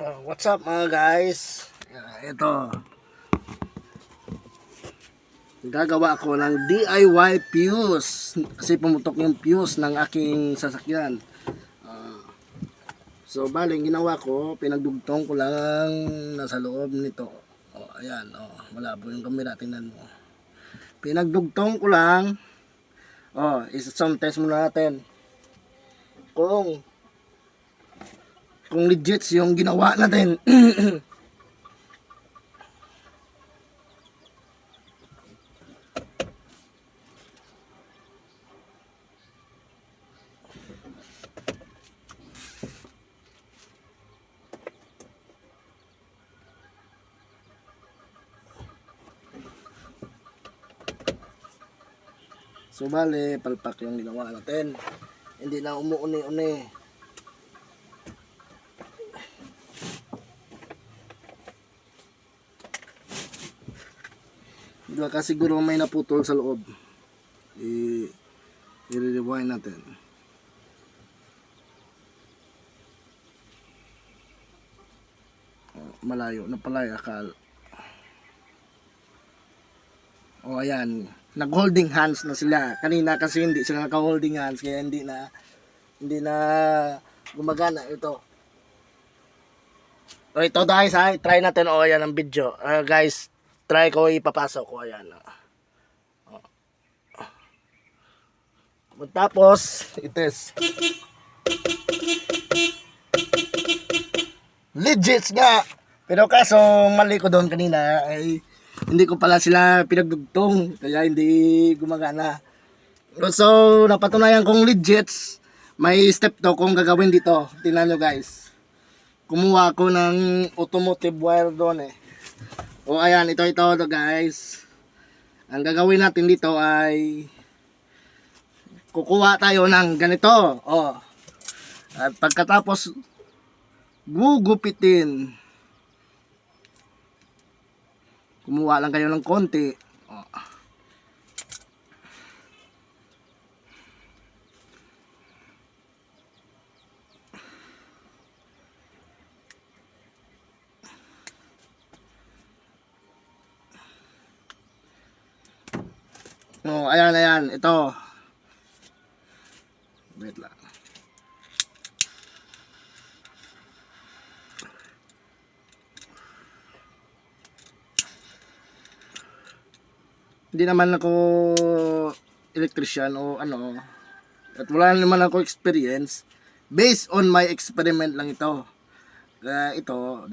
Uh, what's up mga guys? Uh, ito. Gagawa ako ng DIY fuse. Kasi pumutok yung fuse ng aking sasakyan. Uh, so baling ginawa ko, pinagdugtong ko lang nasa loob nito. Oh, ayan, oh, malabo yung camera, tingnan mo. Pinagdugtong ko lang. Oh, isa-sound test muna natin. Kung kung legit yung ginawa natin. so bale, palpak yung ginawa natin. Hindi na umuuni-uni. Baka siguro may naputol sa loob. I i-rewind natin. Oh, malayo na pala yung akal. Oh, ayan. Nag-holding hands na sila. Kanina kasi hindi sila naka-holding hands kaya hindi na hindi na gumagana ito. O ito guys ha, try natin o ayan ang video. Ah, guys, try ko ipapasok ko ayan. Oh. Tapos, ites. Legit nga. Pero kaso mali ko doon kanina ay hindi ko pala sila pinagdugtong kaya hindi gumagana. So, napatunayan kong legit. May step to kung gagawin dito. Tingnan nyo guys. Kumuha ako ng automotive wire doon eh. O ayan, ito ito to guys. Ang gagawin natin dito ay kukuha tayo ng ganito. Oh. At pagkatapos gugupitin. Kumuha lang kayo ng konti. Oh, ayan, ayan. Ito. Wait lang. Hindi naman ako electrician o ano. At wala naman ako experience. Based on my experiment lang ito. Kaya ito,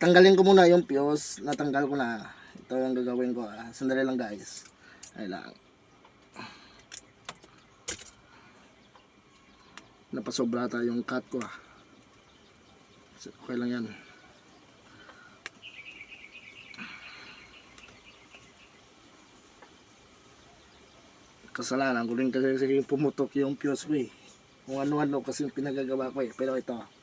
Tatanggalin ko muna yung fuse. Natanggal ko na. Ito yung gagawin ko. Ah. Sandali lang guys. Ay lang. Napasobra ata yung cut ko ah. Okay lang yan. Kasalanan ko rin kasi kasi pumutok yung fuse ko eh. Kung ano-ano kasi yung pinagagawa ko eh. Pero ito.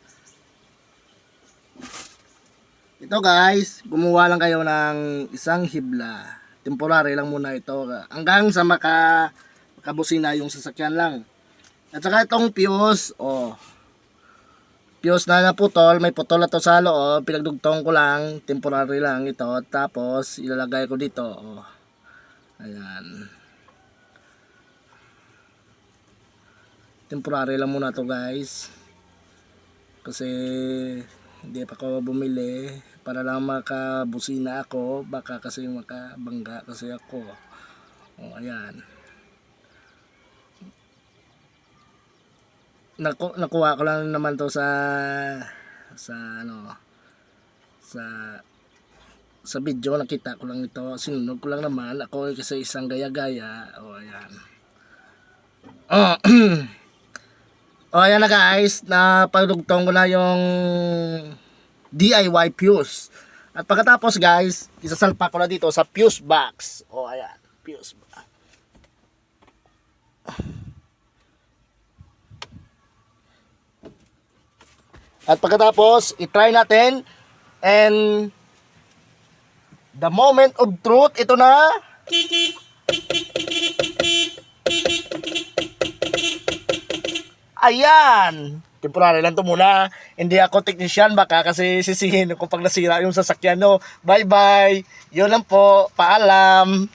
Ito guys, gumawa lang kayo ng isang hibla. Temporary lang muna ito. Hanggang sa maka, makabusina yung sasakyan lang. At saka itong fuse, oh. Fuse na naputol, may putol na sa loob. Pinagdugtong ko lang, temporary lang ito. Tapos, ilalagay ko dito, oh. Ayan. Temporary lang muna to guys. Kasi, hindi pa ako bumili. Para lang makabusina ako baka kasi makabangga kasi ako. O ayan. Naku, nakuha ko lang naman to sa sa ano sa sa video. Nakita ko lang ito. Sinunod ko lang naman. Ako kasi isang gaya-gaya. O ayan. Oh O ayan na guys, napagdugtong ko na yung DIY fuse. At pagkatapos guys, isasalpa ko na dito sa fuse box. O ayan, fuse box. At pagkatapos, itry natin and The moment of truth, ito na. Ayan. Temporary lang to muna. Hindi ako technician baka kasi sisihin ko pag nasira yung sasakyan no. Bye bye. Yun lang po. Paalam.